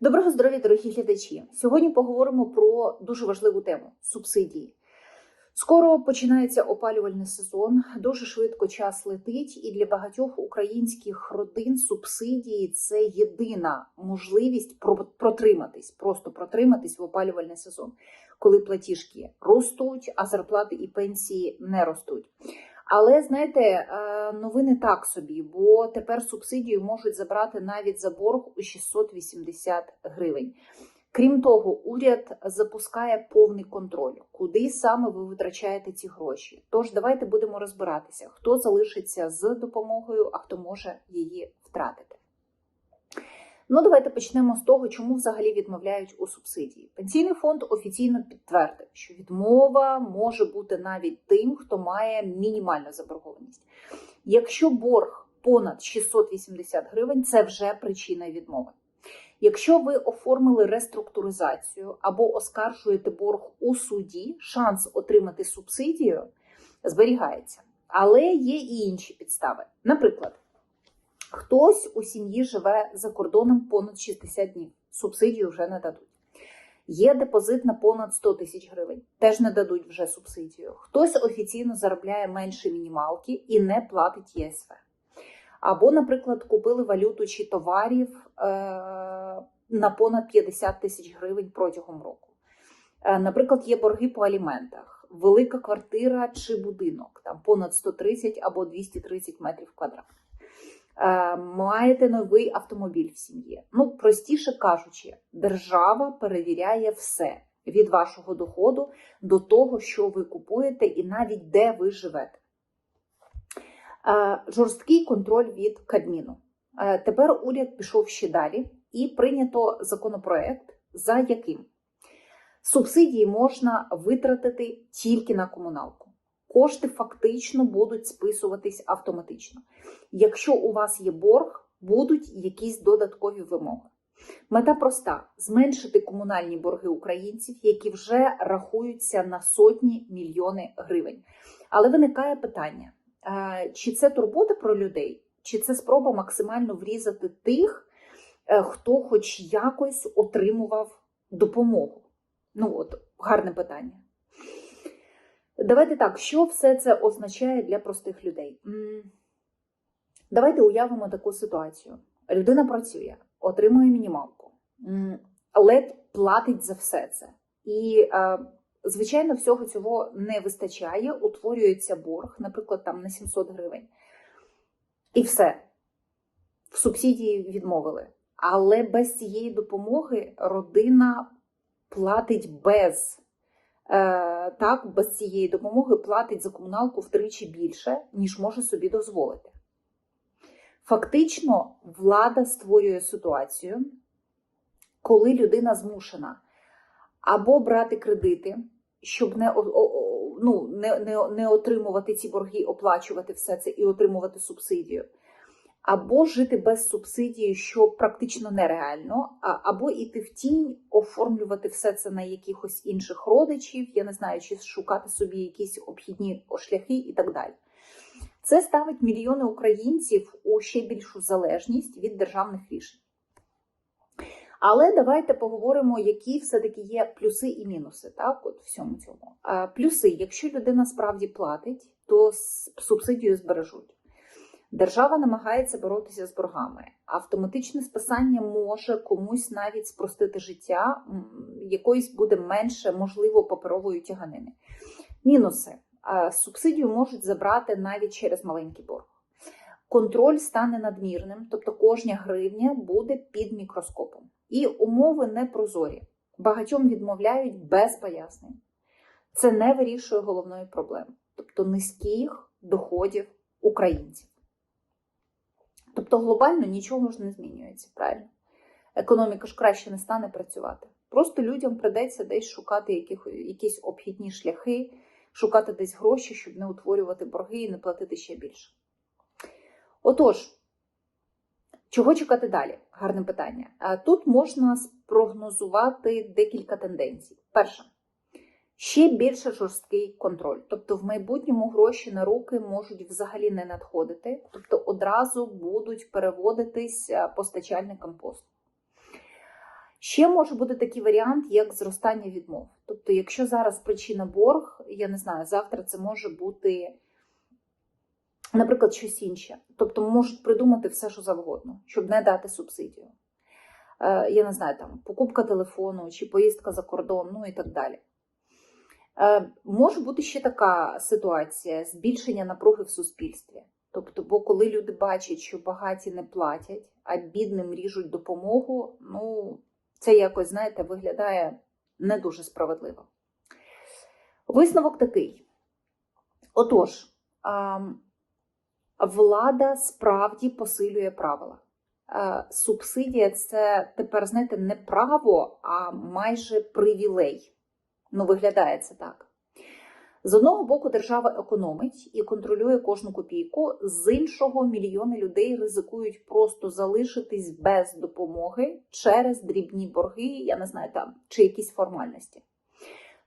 Доброго здоров'я, дорогі глядачі! Сьогодні поговоримо про дуже важливу тему субсидії. Скоро починається опалювальний сезон, дуже швидко час летить, і для багатьох українських родин субсидії це єдина можливість протриматись, просто протриматись в опалювальний сезон, коли платіжки ростуть, а зарплати і пенсії не ростуть. Але знаєте, е, новини так собі, бо тепер субсидію можуть забрати навіть за борг у 680 гривень. Крім того, уряд запускає повний контроль, куди саме ви витрачаєте ці гроші. Тож давайте будемо розбиратися, хто залишиться з допомогою, а хто може її втратити. Ну, давайте почнемо з того, чому взагалі відмовляють у субсидії. Пенсійний фонд офіційно підтвердив, що відмова може бути навіть тим, хто має мінімальну заборгованість. Якщо борг понад 680 гривень, це вже причина відмови. Якщо ви оформили реструктуризацію або оскаржуєте борг у суді, шанс отримати субсидію зберігається. Але є і інші підстави. Наприклад, хтось у сім'ї живе за кордоном понад 60 днів, субсидію вже не дадуть. Є депозит на понад 100 тисяч гривень, теж не дадуть вже субсидію. Хтось офіційно заробляє менше мінімалки і не платить ЄСВ. Або, наприклад, купили валюту чи товарів е, на понад 50 тисяч гривень протягом року. Е, наприклад, є борги по аліментах, велика квартира чи будинок, там понад 130 або 230 метрів квадратних. Е, маєте новий автомобіль в сім'ї. Ну, простіше кажучи, держава перевіряє все від вашого доходу до того, що ви купуєте, і навіть де ви живете. Е, Жорсткий контроль від Кабміну. Е, Тепер уряд пішов ще далі і прийнято законопроект, за яким субсидії можна витратити тільки на комуналку. Кошти фактично будуть списуватись автоматично. Якщо у вас є борг, будуть якісь додаткові вимоги. Мета проста: зменшити комунальні борги українців, які вже рахуються на сотні мільйони гривень. Але виникає питання: чи це турбота про людей, чи це спроба максимально врізати тих, е, хто хоч якось отримував допомогу? Ну от гарне питання. Давайте так, що все це означає для простих людей? Давайте уявимо таку ситуацію. Людина працює, отримує мінімалку, м, ледь платить за все це. І, е, звичайно, всього цього не вистачає, утворюється борг, наприклад, там на 700 гривень. І все. В субсидії відмовили. Але без цієї допомоги родина платить без. Е, так, без цієї допомоги платить за комуналку втричі більше, ніж може собі дозволити. Фактично, влада створює ситуацію, коли людина змушена або брати кредити, щоб не, ну, не, не, не отримувати ці борги, оплачувати все це і отримувати субсидію, або жити без субсидії, що практично нереально, або іти в тінь, оформлювати все це на якихось інших родичів, я не знаю, чи шукати собі якісь обхідні шляхи і так далі. Це ставить мільйони українців у ще більшу залежність від державних рішень. Але давайте поговоримо, які все-таки є плюси і мінуси так, от всьому цьому. Плюси, якщо людина справді платить, то субсидію збережуть. Держава намагається боротися з боргами. Автоматичне списання може комусь навіть спростити життя, якоїсь буде менше, можливо, паперової тяганини. Мінуси. Субсидію можуть забрати навіть через маленький борг. Контроль стане надмірним, тобто кожна гривня буде під мікроскопом. І умови непрозорі. Багатьом відмовляють без пояснень. Це не вирішує головної проблеми, тобто низьких доходів українців. Тобто глобально нічого ж не змінюється, правильно? Економіка ж краще не стане працювати. Просто людям придеться десь шукати яких, якісь обхідні шляхи, шукати десь гроші, щоб не утворювати борги і не платити ще більше. Отож, чого чекати далі? Гарне питання. А Тут можна спрогнозувати декілька тенденцій. Перше, ще більше жорсткий контроль. Тобто, в майбутньому гроші на руки можуть взагалі не надходити, тобто одразу будуть переводитись е, постачальникам послуг. Ще може бути такий варіант, як зростання відмов. Тобто, якщо зараз причина борг, я не знаю, завтра це може бути, наприклад, щось інше. Тобто можуть придумати все, що завгодно, щоб не дати субсидію. Е, Я не знаю, там покупка телефону чи поїздка за кордон, ну і так далі. Е, Може бути ще така ситуація збільшення напруги в суспільстві. Тобто, бо коли люди бачать, що багаті не платять, а бідним ріжуть допомогу, ну це якось, знаєте, виглядає не дуже справедливо. Висновок такий. Отож, влада справді посилює правила. Е, Субсидія це тепер, знаєте, не право, а майже привілей. Ну, виглядає це так. З одного боку, держава економить і контролює кожну копійку, з іншого, мільйони людей ризикують просто залишитись без допомоги через дрібні борги, я не знаю там, чи якісь формальності.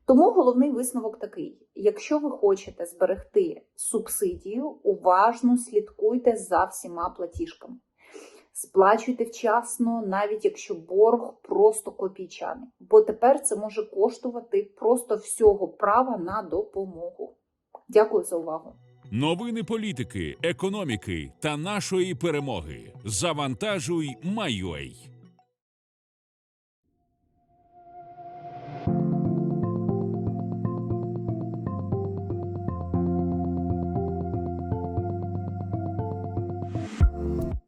Тому головний висновок такий: якщо ви хочете зберегти субсидію, уважно слідкуйте за всіма платіжками. Сплачуйте вчасно, навіть якщо борг просто копійчаний, бо тепер це може коштувати просто всього права на допомогу. Дякую за увагу. Новини політики, економіки та нашої перемоги. Завантажуй, Майой.